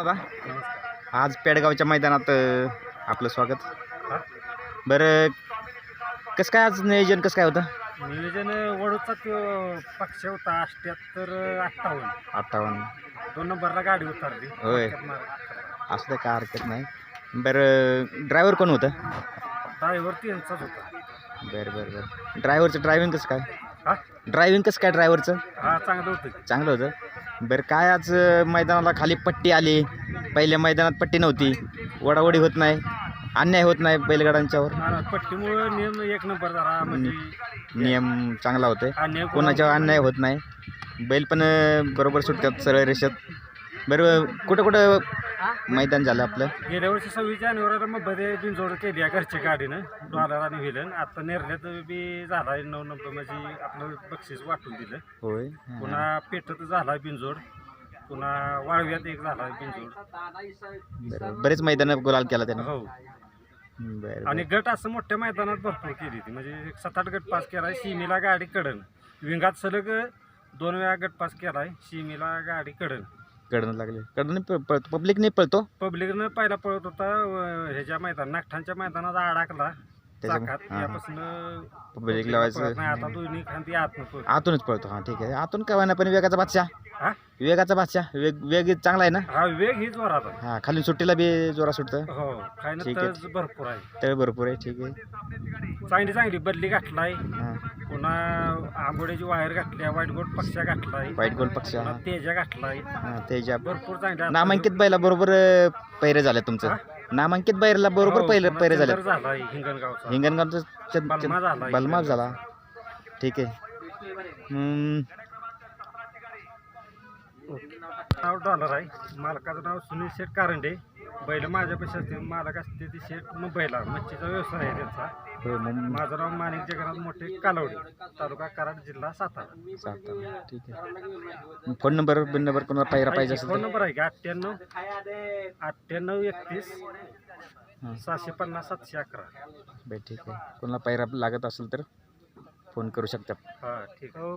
दादा. आज पेडगावच्या मैदानात आपलं स्वागत? बरं कसं काय आज नियोजन कसं काय होतं? नियोजन वडूचा तो पक्ष होता अठ्ठ्याहत्तर अठ्ठावन्न. अठ्ठावन्न. दोन नंबरला गाडी उतरली. होय. असं तर काय हरकत नाही. बरं ड्रायव्हर कोण होतं? ड्रायव्हर त्यांचाच होता. बरं बरं बरं. ड्रायव्हरचं ड्रायव्हिंग कसं काय? हा? ड्रायव्हिंग कसं काय ड्रायव्हरचं? हा चांगलं होतं. चांगलं होतं. बरं काय आज मैदानाला खाली पट्टी आली? पहिल्या मैदानात पट्टी नव्हती. वडावडी होत नाही. अन्याय होत नाही बैलगाड्यांच्यावर. पट्टीमुळे नियम एक नंबर झाला. म्हणजे नियम चांगला होतोय अन्याय कोणाच्यावर अन्याय होत नाही. बैल पण बरोबर सुटतात सरळ रेषेत. बरं कुठं कुठं मैदान झालं आपलं. गेल्या वर्षी सव्वीस जानेवारीला मग मध्ये बिनजोड केली आहे घरच्या गाडीनं डॉलर आणि विलन आता निर्ल्यात बी झाला नऊ नंबर म्हणजे आपलं बक्षीस वाटून दिलं. होय. पुन्हा पेटत झाला बिनजोड पुन्हा वाळव्यात एक झाला बिनजोड बरं बरेच मैदान गुलाल केला त्यानं. हो. बरं. आणि गट असं मोठ्या मैदानात भरपूर केली ती. म्हणजे एक सात आठ गट पास केलाय सीमेला गाडी कडन. विंगात सलग दोन वेळा गट पास केलाय सीमेला गाडी कडन. कडनं लागले. कडनं पब्लिक नाही पळतो? पब्लिकनं पहिला पळत होता अं, ह्याच्या मैदान नागठांच्या मैदानात अडकला त्याच्यामुळे- चाकात. हां, हां. यापासून पब्लिक लावायचं. आता दोन्ही खांदी आतूनच पळतो. हां ठीक आहे. आतून काय ना पण वेगाचा बादशाह. वेगाचा बादशाह. वेग वेग चांगला आहे ना? हा वेग ही जोरात आहे. हां खाली सुट्टीला बी जोरा सुटतं. हो काय ठीक आहे. भरपूर आहे. तळ भरपूर आहे ठीक आहे. चांगली चांगली बदली घातलाय हां. पुन्हा आंबोड्याची वायर घातली वाईट गोट पक्षा घातलाय वाईट गोल पक्ष. पुन्हा हां तेजा घातलाय तेजा. भरपूर चांगल्या नामांकित बैला बरोबर पैरे झाले तुमचं. नामांकित बैरला बरोबर हो, पहिलं पैरे झाले. झालाय हिंगणगावचा. हिंगणगावचं चंद- बलमा झाला चंद- बलमाप झाला. ठीक आहे. हम्म, नाव डॉलर आहे. मालकाचं नाव सुनील शेठ कारंडे. बैल माझ्यापेक्षा असते. मालक असते ती शेठ मुंबईला. मच्छीचा व्यवसाय आहे त्यांचा. होय, मग माझं नाव माणिक जगन्नाथ मोठे कालवडी. तालुका कराड जिल्हा सातारा. सातारा. ठीक आहे. फोन नंबर बिन नंबर कोणाला पायरा पाहिजे असेल फोन तर नंबर आहे का? अठ्ठ्याण्णव अठ्ठ्याण्णव एकतीस हां. सहाशे पन्नास सातशे अकरा. बरं ठीक आहे. कोणाला पायरा लागत असेल तर फोन करू शकता. हा ठीक आहे.